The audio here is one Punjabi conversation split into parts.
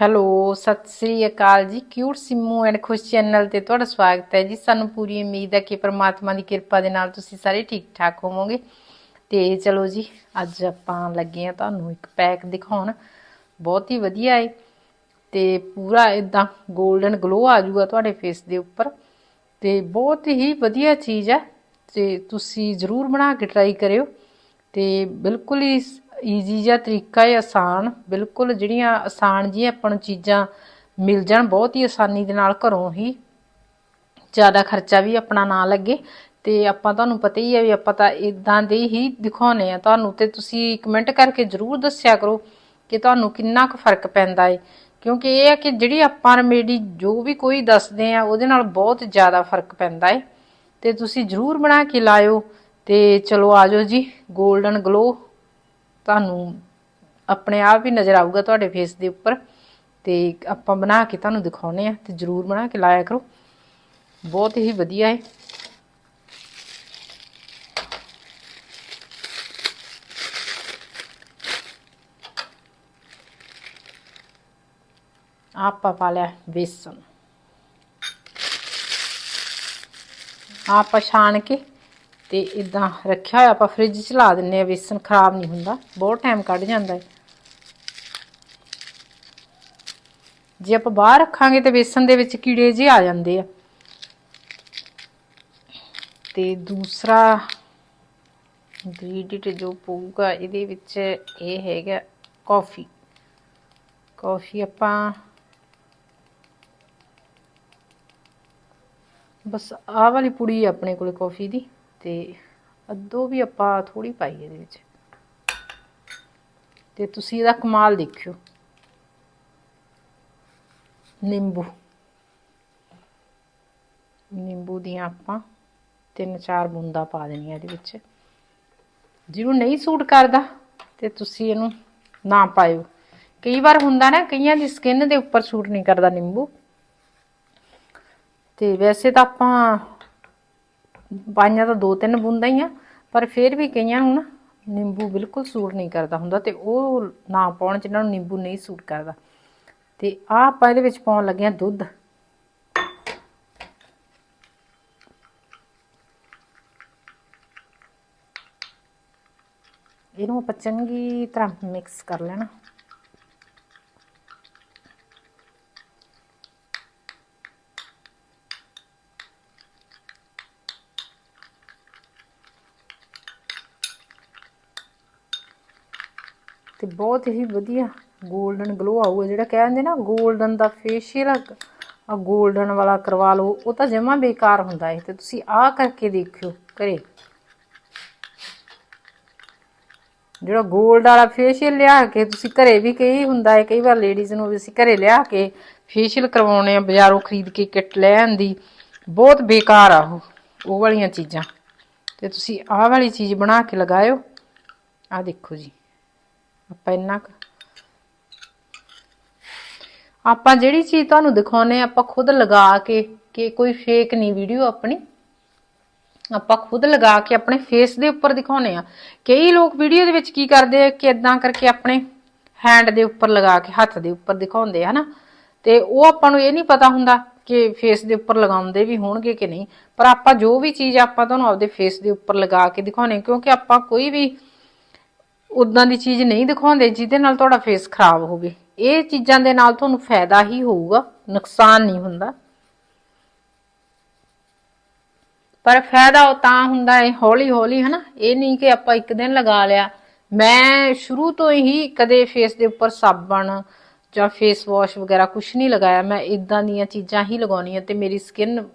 ਹੈਲੋ, ਸਤਿ ਸ੍ਰੀ ਅਕਾਲ ਜੀ। Cute Simmu and Khush channel ਤੇ ਤੁਹਾਡਾ ਸਵਾਗਤ ਹੈ ਜੀ। ਸਾਨੂੰ ਪੂਰੀ ਉਮੀਦ ਹੈ ਕਿ ਪ੍ਰਮਾਤਮਾ ਦੀ ਕਿਰਪਾ ਦੇ ਨਾਲ ਤੁਸੀਂ ਸਾਰੇ ਠੀਕ ਠਾਕ ਹੋਵੋਗੇ। ਤੇ ਚਲੋ ਜੀ, ਅੱਜ ਆਪਾਂ ਲੱਗੇ ਆ ਤੁਹਾਨੂੰ ਇੱਕ ਪੈਕ ਦਿਖਾਉਣ। ਬਹੁਤ ਹੀ ਵਧੀਆ ਹੈ ਤੇ ਪੂਰਾ ਇਦਾਂ 골ਡਨ ਗਲੋ ਆ ਜਾਊਗਾ ਤੁਹਾਡੇ ਫੇਸ ਦੇ ਉੱਪਰ। ਤੇ ਬਹੁਤ ਹੀ ਵਧੀਆ ਚੀਜ਼ ਹੈ। ਤੇ ਤੁਸੀਂ ਜ਼ਰੂਰ ਬਣਾ ਕੇ ਟਰਾਈ ਕਰਿਓ। ਤੇ ਬਿਲਕੁਲ ਹੀ ਈਜ਼ੀ ਜਿਹਾ ਤਰੀਕਾ ਹੈ, ਆਸਾਨ, ਬਿਲਕੁਲ ਜਿਹੜੀਆਂ ਆਸਾਨ ਜਿਹੀਆਂ ਆਪਾਂ ਨੂੰ ਚੀਜ਼ਾਂ ਮਿਲ ਜਾਣ, ਬਹੁਤ ਹੀ ਆਸਾਨੀ ਦੇ ਨਾਲ ਘਰੋਂ ਹੀ ਜ਼ਿਆਦਾ ਖਰਚਾ ਵੀ ਆਪਣਾ ਨਾ ਲੱਗੇ। ਤੇ ਆਪਾਂ ਤੁਹਾਨੂੰ ਪਤਾ ਹੀ ਹੈ ਵੀ ਆਪਾਂ ਤਾਂ ਇਦਾਂ ਦੇ ਹੀ ਦਿਖਾਉਨੇ ਆ ਤੁਹਾਨੂੰ ਤੇ ਤੁਸੀਂ ਕਮੈਂਟ ਕਰਕੇ ਜਰੂਰ ਦੱਸਿਆ ਕਰੋ ਕਿ ਤੁਹਾਨੂੰ ਕਿੰਨਾ ਕੁ ਫ਼ਰਕ ਪੈਂਦਾ ਏ। ਕਿਉਂਕਿ ਇਹ ਹੈ ਕਿ ਜਿਹੜੀ ਆਪਾਂ ਰਮੇਡੀ ਜੋ ਵੀ ਕੋਈ ਦੱਸਦੇ ਆ ਉਹਦੇ ਨਾਲ ਬਹੁਤ ਜ਼ਿਆਦਾ ਫ਼ਰਕ ਪੈਂਦਾ ਏ। ਤੇ ਤੁਸੀਂ ਜਰੂਰ ਬਣਾ ਕੇ ਲਾਇਓ। ਤੇ ਚਲੋ ਆਜੋ ਜੀ 골ਡਨ ਗਲੋ ਤੁਹਾਨੂੰ ਆਪਣੇ ਆਪ ਹੀ ਨਜ਼ਰ ਆਊਗਾ ਤੁਹਾਡੇ ਫੇਸ ਦੇ ਉੱਪਰ। ਤੇ ਆਪਾਂ ਬਣਾ ਕੇ ਤੁਹਾਨੂੰ ਦਿਖਾਉਨੇ ਆ ਤੇ ਜਰੂਰ ਬਣਾ ਕੇ ਲਾਇਆ ਕਰੋ। ਬਹੁਤ ਹੀ ਵਧੀਆ ਹੈ। ਆਪਾਂ ਪਾ ਲਿਆ ਬੇਸਨ। ਆਪਾਂ ਛਾਣ ਕੇ ਤੇ ਇਦਾਂ ਰੱਖਿਆ ਹੋਇਆ ਆਪਾਂ ਫ੍ਰਿਜ 'ਚ ਲਾ ਦਿੰਨੇ ਆ ਬੇਸਨ ਖਰਾਬ ਨਹੀਂ ਹੁੰਦਾ, ਬਹੁਤ ਟਾਈਮ ਕੱਢ ਜਾਂਦਾ ਹੈ। ਜੇ ਆਪਾਂ ਬਾਹਰ ਰੱਖਾਂਗੇ ਤੇ ਬੇਸਨ ਦੇ ਵਿੱਚ ਕੀੜੇ ਜਿਹੇ ਆ ਜਾਂਦੇ ਆ। ਤੇ ਦੂਸਰਾ ਇੰਗਰੀਡੀਅੰਟ ਜੋ ਪਊਗਾ, ਇਹਦੇ ਵਿੱਚ ਇਹ ਹੈਗਾ ਕਾਫੀ ਕਾਫੀ ਆਪਾਂ ਬਸ ਆਹ ਵਾਲੀ ਪੁੜੀ ਆਪਣੇ ਕੋਲ ਕਾਫੀ ਦੀ। ਤੇ ਅੱਧੋ ਵੀ ਆਪਾਂ ਥੋੜੀ ਪਾਈ ਇਹਦੇ ਵਿੱਚ। ਤੇ ਤੁਸੀਂ ਇਹਦਾ ਕਮਾਲ ਦੇਖਿਓ। ਨਿੰਬੂ। ਨਿੰਬੂ ਦੀਆਂ ਆਪਾਂ ਤਿੰਨ ਚਾਰ ਬੂੰਦਾਂ ਪਾ ਦੇਣੀਆਂ ਇਹਦੇ ਵਿੱਚ। ਜਿਹਨੂੰ ਨਹੀਂ ਸੂਟ ਕਰਦਾ ਤੇ ਤੁਸੀਂ ਇਹਨੂੰ ਨਾ ਪਾਇਓ। ਕਈ ਵਾਰ ਹੁੰਦਾ ਨਾ, ਕਈਆਂ ਦੀ ਸਕਿਨ ਦੇ ਉੱਪਰ ਸੂਟ ਨਹੀਂ ਕਰਦਾ ਨਿੰਬੂ। ਤੇ ਵੈਸੇ ਤਾਂ ਆਪਾਂ ਪਾਈਆਂ ਤਾਂ ਦੋ ਤਿੰਨ ਬੂੰਦਾਂ ਹੀ ਆ, ਪਰ ਫਿਰ ਵੀ ਕਈਆਂ ਨੂੰ ਨਾ ਨਿੰਬੂ ਬਿਲਕੁਲ ਸੂਟ ਨਹੀਂ ਕਰਦਾ ਹੁੰਦਾ ਤੇ ਉਹ ਨਾ ਪਾਉਣ ਜਿਨ੍ਹਾਂ ਨੂੰ ਨਿੰਬੂ ਨਹੀਂ ਸੂਟ ਕਰਦਾ। ਤੇ ਆ ਆਪਾਂ ਇਹਦੇ ਵਿੱਚ ਪਾਉਣ ਲੱਗੇ ਆ ਦੁੱਧ। ਇਹਨੂੰ ਆਪਾਂ ਚੰਗੀ ਤਰ੍ਹਾਂ ਮਿਕਸ ਕਰ ਲੈਣਾ। ਤੇ ਬਹੁਤ ਹੀ ਵਧੀਆ 골ਡਨ ਗਲੋ ਆਊਗਾ ਜਿਹੜਾ ਕਹਿੰਦੇ ਨਾ 골ਡਨ ਦਾ ਫੇਸ਼ੀਅਲ ਆ 골ਡਨ ਵਾਲਾ ਕਰਵਾ ਲਓ, ਉਹ ਤਾਂ ਜਮਾ ਬੇਕਾਰ ਹੁੰਦਾ ਹੈ ਤੇ ਤੁਸੀਂ ਆਹ ਕਰਕੇ ਦੇਖਿਓ ਕਰੇ ਜਿਹੜਾ 골ਡ ਵਾਲਾ ਫੇਸ਼ੀਅਲ ਲਿਆ ਕੇ ਤੁਸੀਂ ਘਰੇ ਵੀ ਕਈ ਹੁੰਦਾ ਹੈ, ਕਈ ਵਾਰ ਲੇਡੀਜ਼ ਨੂੰ ਵੀ ਅਸੀਂ ਘਰੇ ਲਿਆ ਕੇ ਫੇਸ਼ੀਅਲ ਕਰਵਾਉਣੇ ਆ, ਬਾਜ਼ਾਰੋਂ ਖਰੀਦ ਕੇ ਕਿੱਟ ਲੈਣ ਦੀ, ਬਹੁਤ ਬੇਕਾਰ ਆ ਉਹ ਉਹ ਵਾਲੀਆਂ ਚੀਜ਼ਾਂ। ਤੇ ਤੁਸੀਂ ਆਹ ਵਾਲੀ ਚੀਜ਼ ਬਣਾ ਕੇ ਲਗਾਇਓ। ਆਹ ਦੇਖੋ ਜੀ। ਆਪਾਂ ਇੰਨਾ ਕੁ। ਆਪਾਂ ਜਿਹੜੀ ਚੀਜ਼ ਤੁਹਾਨੂੰ ਦਿਖਾਉਨੇ ਆਪਾਂ ਖੁਦ ਲਗਾ ਕੇ, ਕਿ ਕੋਈ ਫੇਕ ਨਹੀਂ ਵੀਡੀਓ ਆਪਣੀ। ਆਪਾਂ ਖੁਦ ਲਗਾ ਕੇ ਆਪਣੇ ਫੇਸ ਦੇ ਉੱਪਰ ਦਿਖਾਉਨੇ ਆ ਕਈ ਲੋਕ ਵੀਡੀਓ ਦੇ ਵਿੱਚ ਕੀ ਕਰਦੇ ਆ ਕਿ ਇਦਾਂ ਕਰਕੇ ਆਪਣੇ ਹੈਂਡ ਦੇ ਉੱਪਰ ਲਗਾ ਕੇ, ਹੱਥ ਦੇ ਉੱਪਰ ਦਿਖਾਉਂਦੇ ਆ, ਹਨਾ। ਤੇ ਉਹ ਆਪਾਂ ਨੂੰ ਇਹ ਨਹੀਂ ਪਤਾ ਹੁੰਦਾ ਕਿ ਫੇਸ ਦੇ ਉੱਪਰ ਲਗਾਉਂਦੇ ਵੀ ਹੋਣਗੇ ਕਿ ਨਹੀਂ। ਪਰ ਆਪਾਂ ਜੋ ਵੀ ਚੀਜ਼ ਆਪਾਂ ਤੁਹਾਨੂੰ ਆਪਦੇ ਫੇਸ ਦੇ ਉੱਪਰ ਲਗਾ ਕੇ ਦਿਖਾਉਨੇ ਕਿਉਂਕਿ ਆਪਾਂ ਕੋਈ ਵੀ ਉਦਾਂ ਦੀ ਚੀਜ਼ ਨਹੀਂ ਦਿਖਾਉਂਦੇ, ਜਿਹਦੇ ਨਾਲ ਤੁਹਾਡਾ ਫੇਸ ਖਰਾਬ ਹੋਵੇ। ਇਹ ਚੀਜ਼ਾਂ ਦੇ ਨਾਲ ਤੁਹਾਨੂੰ ਫਾਇਦਾ ਹੀ ਹੋਊਗਾ, ਨੁਕਸਾਨ ਨਹੀਂ ਹੁੰਦਾ। ਪਰ ਫਾਇਦਾ ਉਹ ਤਾਂ ਹੁੰਦਾ ਹੈ ਹੌਲੀ ਹੌਲੀ ਹਨਾ? ਇਹ ਨਹੀਂ ਕਿ ਆਪਾਂ ਇੱਕ ਦਿਨ ਲਗਾ ਲਿਆ। ਮੈਂ ਸ਼ੁਰੂ ਤੋਂ ਹੀ ਕਦੇ ਫੇਸ ਦੇ ਉੱਪਰ ਸਾਬਣ ਜਾਂ ਫੇਸ ਵਾਸ਼ ਵਗੈਰਾ ਕੁਝ ਨਹੀਂ ਲਗਾਇਆ। ਮੈਂ ਇਦਾਂ ਦੀਆਂ ਚੀਜ਼ਾਂ ਹੀ ਲਗਾਉਣੀਆਂ ਤੇ ਮੇਰੀ ਸਕਿਨ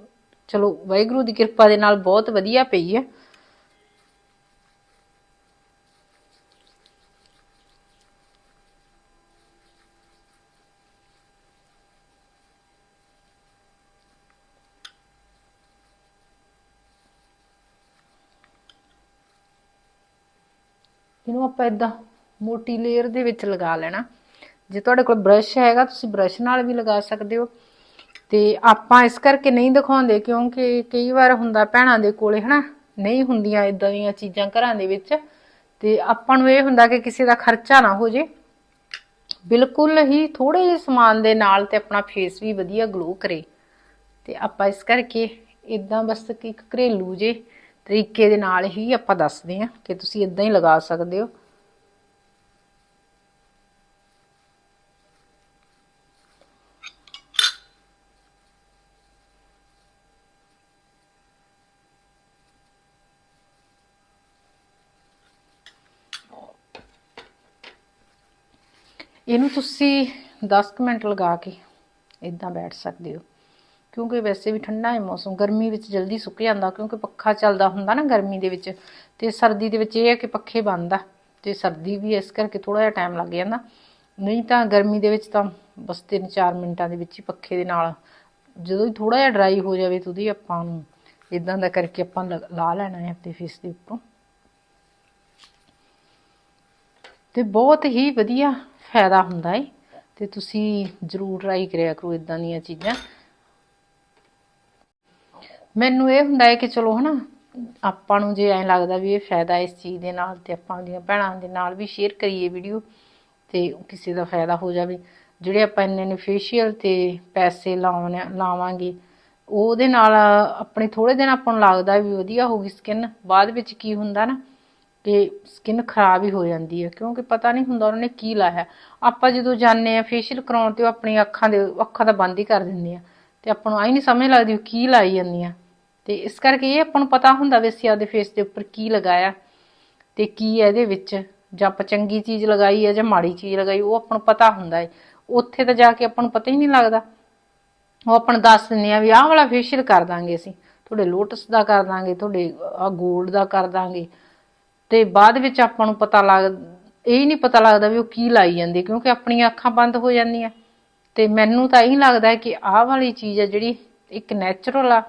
ਚਲੋ, ਵਾਹਿਗੁਰੂ ਦੀ ਕਿਰਪਾ ਦੇ ਨਾਲ ਬਹੁਤ ਵਧੀਆ ਪਈ ਹੈ। ਇਹਨੂੰ ਆਪਾਂ ਇਦਾਂ ਮੋਟੀ ਲੇਅਰ ਦੇ ਵਿੱਚ ਲਗਾ ਲੈਣਾ। ਜੇ ਤੁਹਾਡੇ ਕੋਲ ਬ੍ਰਸ਼ ਹੈਗਾ, ਤੁਸੀਂ ਬ੍ਰਸ਼ ਨਾਲ ਵੀ ਲਗਾ ਸਕਦੇ ਹੋ। ਤੇ ਆਪਾਂ ਇਸ ਕਰਕੇ ਨਹੀਂ ਦਿਖਾਉਂਦੇ, ਕਿਉਂਕਿ ਕਈ ਵਾਰ ਹੁੰਦਾ ਭੈਣਾਂ ਦੇ ਕੋਲੇ, ਹਨਾ? ਨਹੀਂ ਹੁੰਦੀਆਂ ਇਦਾਂ ਦੀਆਂ ਚੀਜ਼ਾਂ ਘਰਾਂ ਦੇ ਵਿੱਚ। ਤੇ ਆਪਾਂ ਨੂੰ ਇਹ ਹੁੰਦਾ ਕਿ ਕਿਸੇ ਦਾ ਖਰਚਾ ਨਾ ਹੋ ਜੇ। ਬਿਲਕੁਲ ਹੀ ਥੋੜੇ ਜਿਹੇ ਸਮਾਨ ਦੇ ਨਾਲ ਤੇ ਆਪਣਾ ਫੇਸ ਵੀ ਵਧੀਆ ਗਲੋ ਕਰੇ। ਤੇ ਆਪਾਂ ਇਸ ਕਰਕੇ ਇਦਾਂ ਬਸ ਕਿ ਇੱਕ ਘਰੇਲੂ ਜੇ ਤਰੀਕੇ ਦੇ ਨਾਲ ਹੀ ਆਪਾਂ ਦੱਸਦੇ ਹਾਂ ਕਿ ਤੁਸੀਂ ਇਦਾਂ ਹੀ ਲਗਾ ਸਕਦੇ ਹੋ। ਇਹਨੂੰ ਤੁਸੀਂ 10 ਕੁ ਮਿੰਟ ਲਗਾ ਕੇ ਇਦਾਂ ਬੈਠ ਸਕਦੇ ਹੋ। ਕਿਉਂਕਿ ਵੈਸੇ ਵੀ ਠੰਡਾ ਹੈ ਮੌਸਮ, ਗਰਮੀ ਵਿੱਚ ਜਲਦੀ ਸੁੱਕ ਜਾਂਦਾ ਕਿਉਂਕਿ ਪੱਖਾ ਚੱਲਦਾ ਹੁੰਦਾ ਨਾ ਗਰਮੀ ਦੇ ਵਿੱਚ ਤੇ ਸਰਦੀ ਦੇ ਵਿੱਚ ਇਹ ਹੈ ਕਿ ਪੱਖੇ ਬੰਦ ਆ ਤੇ ਸਰਦੀ ਵੀ ਇਸ ਕਰਕੇ ਥੋੜਾ ਜਿਹਾ ਟਾਈਮ ਲੱਗ ਜਾਂਦਾ। ਨਹੀਂ ਤਾਂ ਗਰਮੀ ਦੇ ਵਿੱਚ ਤਾਂ ਬਸ 3-4 ਮਿੰਟਾਂ ਦੇ ਵਿੱਚ ਹੀ ਪੱਖੇ ਦੇ ਨਾਲ ਜਦੋਂ ਹੀ ਥੋੜਾ ਜਿਹਾ ਡਰਾਈ ਹੋ ਜਾਵੇ ਤਾਂ ਉਹਦੀ ਆਪਾਂ ਨੂੰ ਇਦਾਂ ਦਾ ਕਰਕੇ ਆਪਾਂ ਲ- ਲਾ ਲੈਣਾ ਹੈ ਆਪਣੇ ਫੇਸ ਦੇ ਉੱਪਰੋਂ। ਤੇ ਬਹੁਤ ਹੀ ਵਧੀਆ ਫਾਇਦਾ ਹੁੰਦਾ ਹੈ ਤੇ ਤੁਸੀਂ ਜ਼ਰੂਰ ਟਰਾਈ ਕਰਿਆ ਕਰੋ ਇਦਾਂ ਦੀਆਂ ਚੀਜ਼ਾਂ। ਮੈਨੂੰ ਇਹ ਹੁੰਦਾ ਹੈ ਕਿ ਚਲੋ ਹਨਾ, ਆਪਾਂ ਨੂੰ ਜੇ ਐਂ ਲੱਗਦਾ ਵੀ ਇਹ ਫਾਇਦਾ ਇਸ ਚੀਜ਼ ਦੇ ਨਾਲ ਤੇ ਆਪਾਂ ਆਪਣੀਆਂ ਭੈਣਾਂ ਦੇ ਨਾਲ ਵੀ ਸ਼ੇਅਰ ਕਰੀਏ ਵੀਡੀਓ ਤੇ ਕਿਸੇ ਦਾ ਫਾਇਦਾ ਹੋ ਜਾਵੇ। ਜਿਹੜੇ ਆਪਾਂ ਇੰਨੇ ਨੇ ਫੇਸ਼ੀਅਲ ਤੇ ਪੈਸੇ ਲਾਉਣੇ, ਲਾਵਾਂਗੇ, ਉਹਦੇ ਨਾਲ ਆਪਣੇ ਥੋੜੇ ਦਿਨ ਆਪਾਂ ਨੂੰ ਲੱਗਦਾ ਵੀ ਵਧੀਆ ਹੋਊਗੀ ਸਕਿਨ ਬਾਅਦ ਵਿੱਚ ਕੀ ਹੁੰਦਾ ਨਾ ਕਿ ਸਕਿਨ ਖਰਾਬ ਹੀ ਹੋ ਜਾਂਦੀ ਹੈ, ਕਿਉਂਕਿ ਪਤਾ ਨਹੀਂ ਹੁੰਦਾ ਉਹਨਾਂ ਨੇ ਕੀ ਲਾਇਆ। ਆਪਾਂ ਜਦੋਂ ਜਾਂਦੇ ਆ ਫੇਸ਼ੀਅਲ ਕਰਾਉਣ ਤੇ ਉਹ ਆਪਣੀ ਅੱਖਾਂ ਦੇ, ਅੱਖਾਂ ਦਾ ਬੰਦ ਹੀ ਕਰ ਦਿੰਦੇ ਆ। ਤੇ ਆਪਾਂ ਨੂੰ ਆਈ ਨਹੀਂ ਸਮਝ ਲੱਗਦੀ ਉਹ ਕੀ ਲਾਈ ਜਾਂਦੀਆਂ। ਤੇ ਇਸ ਕਰਕੇ ਇਹ ਆਪਾਂ ਨੂੰ ਪਤਾ ਹੁੰਦਾ ਵੀ ਅਸੀਂ ਆਪਦੇ ਫੇਸ ਦੇ ਉੱਪਰ ਕੀ ਲਗਾਇਆ ਤੇ ਕੀ ਹੈ ਇਹਦੇ ਵਿੱਚ, ਜਾਂ ਆਪਾਂ ਚੰਗੀ ਚੀਜ਼ ਲਗਾਈ ਹੈ ਜਾਂ ਮਾੜੀ ਚੀਜ਼ ਲਗਾਈ, ਉਹ ਆਪਾਂ ਨੂੰ ਪਤਾ ਹੁੰਦਾ ਹੈ। ਉੱਥੇ ਤਾਂ ਜਾ ਕੇ ਆਪਾਂ ਨੂੰ ਪਤਾ ਹੀ ਨਹੀਂ ਲੱਗਦਾ। ਉਹ ਆਪਾਂ ਨੂੰ ਦੱਸ ਦਿੰਦੇ ਆ ਵੀ ਆਹ ਵਾਲਾ ਫੇਸ਼ੀਅਲ ਕਰ ਦਾਂਗੇ ਅਸੀਂ। ਤੁਹਾਡੇ ਲੋਟਸ ਦਾ ਕਰ ਦਾਂਗੇ, ਤੁਹਾਡੇ ਆ 골ਡ ਦਾ ਕਰ ਦਾਂਗੇ। ਤੇ ਬਾਅਦ ਵਿੱਚ ਆਪਾਂ ਨੂੰ ਪਤਾ ਲੱਗ, ਇਹ ਨਹੀਂ ਪਤਾ ਲੱਗਦਾ ਵੀ ਉਹ ਕੀ ਲਾਈ ਜਾਂਦੇ, ਕਿਉਂਕਿ ਆਪਣੀਆਂ ਅੱਖਾਂ ਬੰਦ ਹੋ ਜਾਂਦੀਆਂ। ਤੇ ਮੈਨੂੰ ਤਾਂ ਇਹੀ ਲੱਗਦਾ ਕਿ ਆਹ ਵਾਲੀ ਚੀਜ਼ ਆ ਜਿਹੜੀ ਇੱਕ ਨੈਚੁਰਲ ਆ।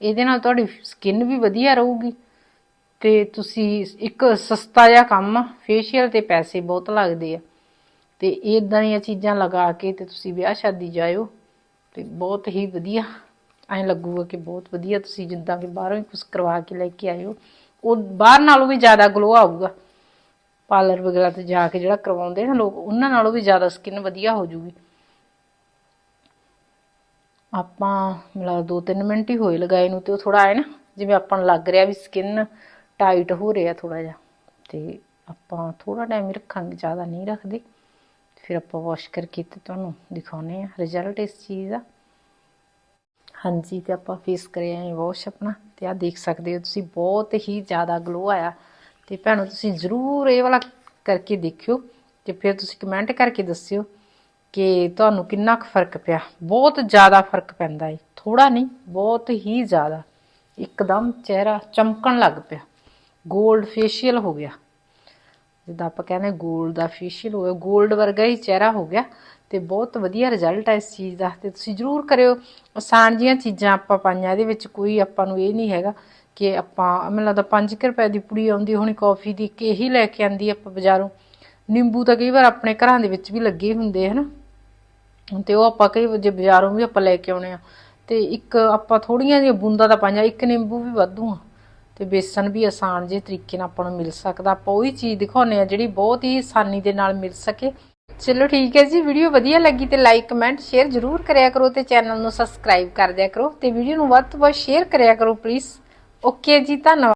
ਇਹਦੇ ਨਾਲ ਤੁਹਾਡੀ ਸਕਿਨ ਵੀ ਵਧੀਆ ਰਹੂਗੀ। ਤੇ ਤੁਸੀਂ ਇੱਕ ਸਸਤਾ ਜਿਹਾ ਕੰਮ ਆ ਫੇਸ਼ੀਅਲ ਤੇ ਪੈਸੇ ਬਹੁਤ ਲੱਗਦੇ ਆ। ਤੇ ਇਦਾਂ ਦੀਆਂ ਚੀਜ਼ਾਂ ਲਗਾ ਕੇ ਤੇ ਤੁਸੀਂ ਵਿਆਹ ਸ਼ਾਦੀ ਜਾਇਓ ਤੇ ਬਹੁਤ ਹੀ ਵਧੀਆ। ਐਂ ਲੱਗੂਗਾ ਕਿ ਬਹੁਤ ਵਧੀਆ ਤੁਸੀਂ ਜਿੱਦਾਂ ਕਿ ਬਾਹਰੋਂ ਹੀ ਕੁਝ ਕਰਵਾ ਕੇ ਲੈ ਕੇ ਆਇਓ। ਉਹ ਬਾਹਰ ਨਾਲੋਂ ਵੀ ਜ਼ਿਆਦਾ ਗਲੋ ਆਊਗਾ। ਪਾਰਲਰ ਵਗੈਰਾ ਤੇ ਜਾ ਕੇ ਜਿਹੜਾ ਕਰਵਾਉਂਦੇ ਨਾ ਲੋਕ, ਉਹਨਾਂ ਨਾਲੋਂ ਵੀ ਜ਼ਿਆਦਾ ਸਕਿਨ ਵਧੀਆ ਹੋ ਜੂਗੀ ਆਪਾਂ ਮਤਲਬ 2-3 ਮਿੰਟ ਹੀ ਹੋਏ ਲਗਾਏ ਨੂੰ ਤੇ ਉਹ ਥੋੜਾ ਆਏ ਨਾ, ਜਿਵੇਂ ਆਪਾਂ ਨੂੰ ਲੱਗ ਰਿਹਾ ਵੀ ਸਕਿਨ ਟਾਈਟ ਹੋ ਰਿਹਾ ਥੋੜਾ ਜਿਹਾ। ਤੇ ਆਪਾਂ ਥੋੜਾ ਟਾਈਮ ਹੀ ਰੱਖਾਂਗੇ, ਜ਼ਿਆਦਾ ਨਹੀਂ ਰੱਖਦੇ। ਫਿਰ ਆਪਾਂ ਵਾਸ਼ ਕਰਕੇ ਤੇ ਤੁਹਾਨੂੰ ਦਿਖਾਉਨੇ ਆ ਰਿਜ਼ਲਟ ਇਸ ਚੀਜ਼ ਦਾ। ਹਾਂਜੀ, ਤੇ ਆਪਾਂ ਫੇਸ ਕਰਿਆ ਹੈ ਵਾਸ਼ ਆਪਣਾ। ਤੇ ਆ ਦੇਖ ਸਕਦੇ ਹੋ ਤੁਸੀਂ, ਬਹੁਤ ਹੀ ਜ਼ਿਆਦਾ ਗਲੋ ਆਇਆ। ਤੇ ਭੈਣੋ, ਤੁਸੀਂ ਜ਼ਰੂਰ ਇਹ ਵਾਲਾ ਕਰਕੇ ਦੇਖਿਓ। ਤੇ ਫਿਰ ਤੁਸੀਂ ਕਮੈਂਟ ਕਰਕੇ ਦੱਸਿਓ ਕਿ ਤੁਹਾਨੂੰ ਕਿੰਨਾ ਕੁ ਫ਼ਰਕ ਪਿਆ? ਬਹੁਤ ਜ਼ਿਆਦਾ ਫ਼ਰਕ ਪੈਂਦਾ ਏ। ਥੋੜਾ ਨਹੀਂ, ਬਹੁਤ ਹੀ ਜ਼ਿਆਦਾ। ਇੱਕਦਮ ਚਿਹਰਾ ਚਮਕਣ ਲੱਗ ਪਿਆ। ਗੋਲਡ ਫੇਸ਼ੀਅਲ ਹੋ ਗਿਆ। ਜਿੱਦਾਂ ਆਪਾਂ ਕਹਿੰਦੇ ਗੋਲਡ ਦਾ ਫੇਸ਼ੀਅਲ ਹੋਇਆ ਗੋਲਡ ਵਰਗਾ ਹੀ ਚਿਹਰਾ ਹੋ ਗਿਆ ਤੇ ਬਹੁਤ ਵਧੀਆ ਰਿਜ਼ਲਟ ਹੈ ਇਸ ਚੀਜ਼ ਦਾ। ਤੇ ਤੁਸੀਂ ਜਰੂਰ ਕਰਿਓ। ਆਸਾਨ ਜੀਆਂ ਚੀਜ਼ਾਂ ਆਪਾਂ ਪਾਈਆਂ, ਇਹਦੇ ਵਿੱਚ ਕੋਈ ਆਪਾਂ ਨੂੰ ਇਹ ਨਹੀਂ ਹੈਗਾ ਕਿ ਆਪਾਂ, ਮੈਨੂੰ ਲੱਗਦਾ 5 ਰੁਪਏ ਦੀ ਪੁੜੀ ਆਉਂਦੀ ਹੋਣੀ ਕਾਫੀ ਦੀ ਕਿ ਇਹੀ ਲੈ ਕੇ ਆਂਦੀ ਆਪਾਂ ਬਾਜ਼ਾਰੋਂ। ਨਿੰਬੂ ਤਾਂ ਕਈ ਵਾਰ ਆਪਣੇ ਘਰਾਂ ਦੇ ਵਿੱਚ ਵੀ ਲੱਗੇ ਹੁੰਦੇ ਹਨ? ਤੇ ਉਹ ਆਪਾਂ ਕਈ ਜੇ ਬਾਜ਼ਾਰੋਂ ਵੀ ਆਪਾਂ ਲੈ ਕੇ ਆਉਣੇ ਆ, ਤੇ ਇੱਕ ਆਪਾਂ ਥੋੜੀਆਂ ਜਿਹੀਆਂ ਬੂੰਦਾਂ ਦਾ ਪਾਈਆਂ, ਇੱਕ ਨਿੰਬੂ ਵੀ ਵਾਧੂ ਆ। ਤੇ ਬੇਸਨ ਵੀ ਆਸਾਨ ਜਿਹੇ ਤਰੀਕੇ ਨਾਲ ਆਪਾਂ ਨੂੰ ਮਿਲ ਸਕਦਾ। ਆਪਾਂ ਉਹੀ ਚੀਜ਼ ਦਿਖਾਉਨੇ ਆ ਜਿਹੜੀ ਬਹੁਤ ਹੀ ਆਸਾਨੀ ਦੇ ਨਾਲ ਮਿਲ ਸਕੇ। ਚਲੋ ਠੀਕ ਹੈ ਜੀ, ਵੀਡੀਓ ਵਧੀਆ ਲੱਗੀ ਤੇ ਲਾਈਕ ਕਮੈਂਟ ਸ਼ੇਅਰ ਜ਼ਰੂਰ ਕਰਿਆ ਕਰੋ ਤੇ ਚੈਨਲ ਨੂੰ ਸਬਸਕ੍ਰਾਈਬ ਕਰ ਦਿਆ ਕਰੋ ਤੇ ਵੀਡੀਓ ਨੂੰ ਵੱਧ ਤੋਂ ਵੱਧ ਸ਼ੇਅਰ ਕਰਿਆ ਕਰੋ ਪਲੀਜ਼ ਓਕੇ ਜੀ, ਧੰਨਵਾਦ।